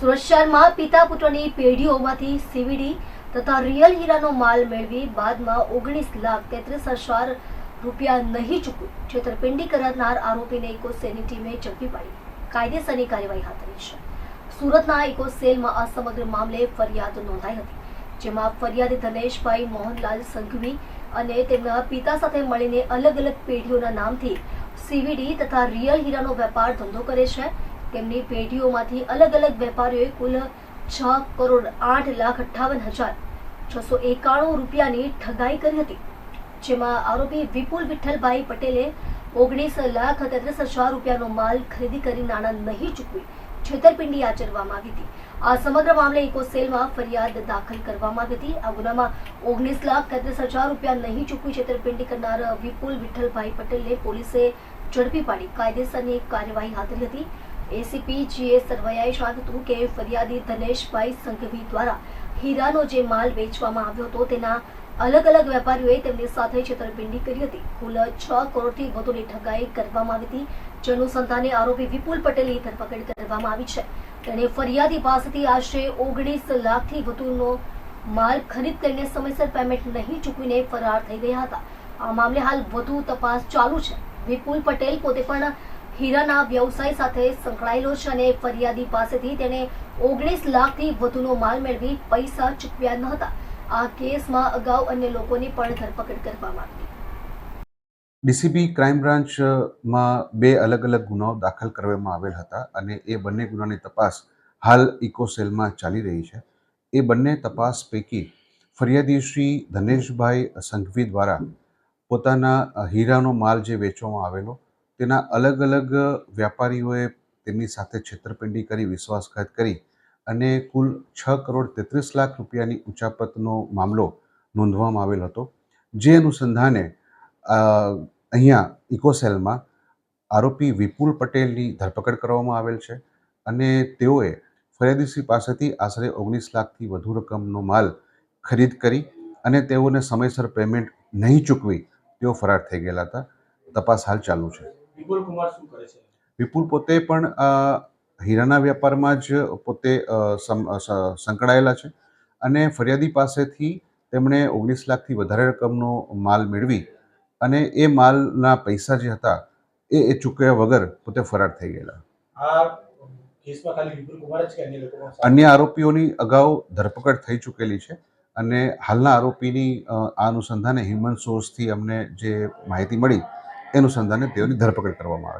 સુરત શહેરમાં પિતા પુત્રની પેઢીઓમાંથી સીવીડી તથા રિયલ હીરાનો માલ મેળવી બાદમાં ઓગણીસ લાખ તેત્રીસ હજાર રૂપિયા નહીં ચૂકવી. છેતરપિંડી કરનાર આરોપીને ઇકોસેલની ટીમે ઝડપી પાડી. કાયદેસરની કાર્યવાહી હાથ ધરી છે. સુરતના ઇકોસેલમાં આ સમગ્ર મામલે ફરિયાદ નોંધાઈ હતી, જેમાં ફરિયાદી ધનેશભાઈ મોહનલાલ સંઘવી અને તેમના પિતા સાથે મળીને અલગ અલગ પેઢીઓના નામથી સીવીડી તથા રિયલ હીરાનો વેપાર ધંધો કરે છે. તેમની પેઢીઓમાંથી અલગ અલગ વેપારીઓએ કુલ છ કરોડ આઠ લાખ અઠ્ઠાવન હજાર છસો એકાણું રૂપિયાની ઠગાઈ કરી હતી, જેમાં આરોપી વિપુલ વિઠ્ઠલભાઈ પટેલે ઓગણીસ લાખ તેત્રીસ હજાર રૂપિયાનો માલ ખરીદી કરી નાણાં નહીં ચૂકવી છેતરપિંડી આચરવામાં આવી હતી. આ સમગ્ર મામલે ઇકોસેલમાં ફરિયાદ દાખલ કરવામાં આવી હતી. આ ગુનામાં ઓગણીસ લાખ તેત્રીસ હજાર રૂપિયા નહીં ચૂકવી છેતરપિંડી કરનાર વિપુલ વિઠ્ઠલભાઈ પટેલને પોલીસે ઝડપી પાડી કાયદેસરની કાર્યવાહી હાથ ધરી હતી. એસીપી જીએ સરવૈયાએ જણાવ્યું હતું કે ફરિયાદી ધનેશભાઈ સંઘવી દ્વારા હીરાનો જે માલ વેચવામાં આવ્યો હતો, તેના અલગ અલગ વેપારીઓએ તેમની સાથે છેતરપિંડી કરી હતી. કુલ છ કરોડથી વધુની ઠગાઈ કરવામાં આવી હતી. જેનુસંધાને આરોપી વિપુલ પટેલની ધરપકડ કરવામાં આવી છે. તેણે ફરિયાદી પાસેથી આશરે ઓગણીસ લાખથી વધુનો માલ ખરીદ કરીને સમયસર પેમેન્ટ નહીં ચૂકવીને ફરાર થઈ ગયા હતા. આ મામલે હાલ વધુ તપાસ ચાલુ છે. વિપુલ પટેલ પોતે પણ હીરાના વ્યવસાય સાથે સંકળાયેલો છે અને ફરિયાદી પાસેથી તેણે ઓગણીસ લાખથી વધુનો માલ મેળવી પૈસા ચૂકવ્યા ન હતા. આ કેસમાં અગાઉ અન્ય લોકોની પણ ધરપકડ કરવામાં આવી. ડીસીબી ક્રાઇમ બ્રાન્ચમાં બે અલગ અલગ ગુનાઓ દાખલ કરવામાં આવેલ હતા અને એ બંને ગુનાની તપાસ હાલ ઇકોસેલમાં ચાલી રહી છે. એ બંને તપાસ પૈકી ફરિયાદી શ્રી ધનેશભાઈ સંઘવી દ્વારા પોતાના હીરાનો માલ જે વેચવામાં આવેલો તેના અલગ અલગ વ્યાપારીઓએ તેમની સાથે છેતરપિંડી કરી, વિશ્વાસઘાત કરી અને કુલ છ કરોડ તેત્રીસ લાખ રૂપિયાની ઉચાપતનો મામલો નોંધવામાં આવેલ હતો. જે અનુસંધાને અહીંયા ઇકોસેલમાં આરોપી વિપુલ પટેલની ધરપકડ કરવામાં આવેલ છે અને તેઓએ ફરિયાદીશ્રી પાસેથી આશરે ઓગણીસ લાખથી વધુ રકમનો માલ ખરીદ કરી અને તેઓને સમયસર પેમેન્ટ નહીં ચૂકવી તેઓ ફરાર થઈ ગયેલા હતા. તપાસ હાલ ચાલુ છે. વિપુલ કુમાર શું કરે છે? વિપુલ પોતે પણ હીરાના વ્યાપારમાં જ પોતે સંકળાયેલા છે અને ફરિયાદી પાસેથી તેમણે ઓગણીસ લાખથી વધારે રકમનો માલ મેળવી અને એ માલના પૈસા જે હતા એ એ ચૂકવ્યા વગર પોતે ફરાર થઈ ગયેલા. અન્ય આરોપીઓની અગાઉ ધરપકડ થઈ ચૂકેલી છે અને હાલના આરોપીની આ અનુસંધાને હ્યુમન સોર્સથી અમને જે માહિતી મળી એ અનુસંધાને તેઓની ધરપકડ કરવામાં આવી.